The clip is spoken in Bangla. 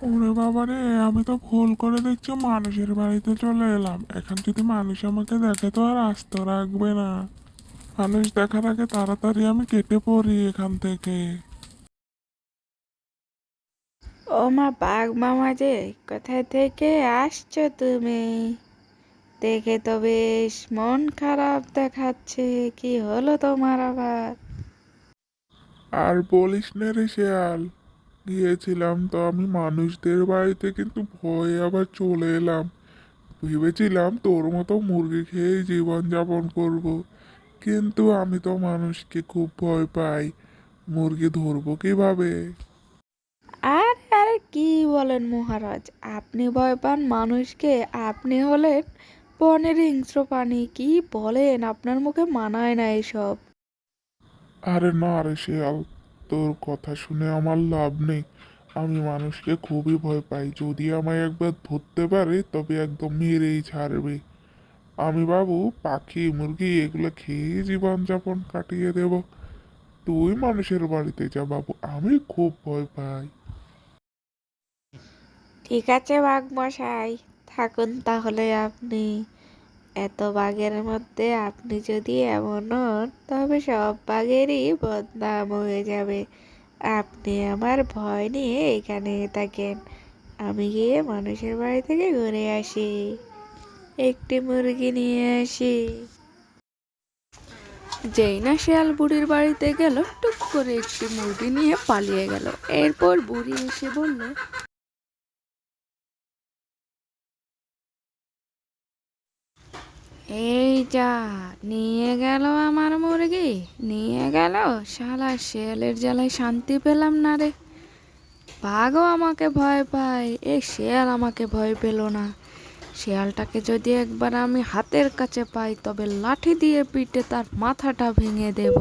ওরে বাবা রে আমি তো ভুল করে দেখছি মানুষের বাড়িতে চলে এলাম। এখন যদি মানুষ আমাকে দেখে তো আর আস্ত রাখবে না। মানুষ দেখার আগে তাড়াতাড়ি আমি কেটে পড়ি এখান থেকে। ও মা বাঘ মামা যে কোথায় থেকে আসছো তুমি? দেখে তো বেশ মন খারাপ দেখাচ্ছে কি হলো তোমার আবার? আর বলিস না রে শেয়াল গিয়েছিলাম তো আমি মানুষদের বাড়িতে কিন্তু ভয়ে আবার চলে এলাম। ভেবেছিলাম তোর মতো মুরগি খেয়ে জীবন যাপন করব। কিন্তু আমি তো মানুষকে খুব ভয় পাই। মুরগি ধরবো কীভাবে? আর আরে কি বলেন মহারাজ আপনি ভয় পান মানুষকে আপনি হলেন বনের হিংস্র প্রাণী কি বলেন? আপনার মুখে মানায় না এসব। আরে না রে শেয়াল তোর কথা শুনে আমার লাভ নেই। আমি মানুষকে খুবই ভয় পাই। যদি আমায় একবার ধরতে পারে, তবে একদম মেরেই ছাড়বে। আমি বাবু, পাখি, মুরগি, এগুলো খেয়ে জীবনযাপন কাটিয়ে দেব। তুই মানুষের বাড়িতে যা বাবু, আমি খুব ভয় পাই। ঠিক আছে বাঘ মশাই থাকুন তাহলে আপনি। এত বাঘের মধ্যে আপনি যদি এমন হন, তবে সব বাঘেরই বদনাম হয়ে যাবে। আপনি আমার ভয় নিয়ে এখানে থাকেন। আমি গিয়ে মানুষের বাড়ি থেকে ঘুরে আসি। একটি মুরগি নিয়ে আসি। যেই না শেয়াল বুড়ির বাড়িতে গেল, টুক করে একটি মুরগি নিয়ে পালিয়ে গেল। এরপর বুড়ি এসে বলল এই যা নিয়ে গেল আমার মুরগি, নিয়ে গেল। শালা শেয়ালের জ্বালায় শান্তি পেলাম না রে। বাঘও আমাকে ভয় পায়, এ শেয়াল আমাকে ভয় পেল না। শেয়ালটাকে যদি একবার আমি হাতের কাছে পাই, তবে লাঠি দিয়ে পিঠে তার মাথাটা ভেঙে দেব।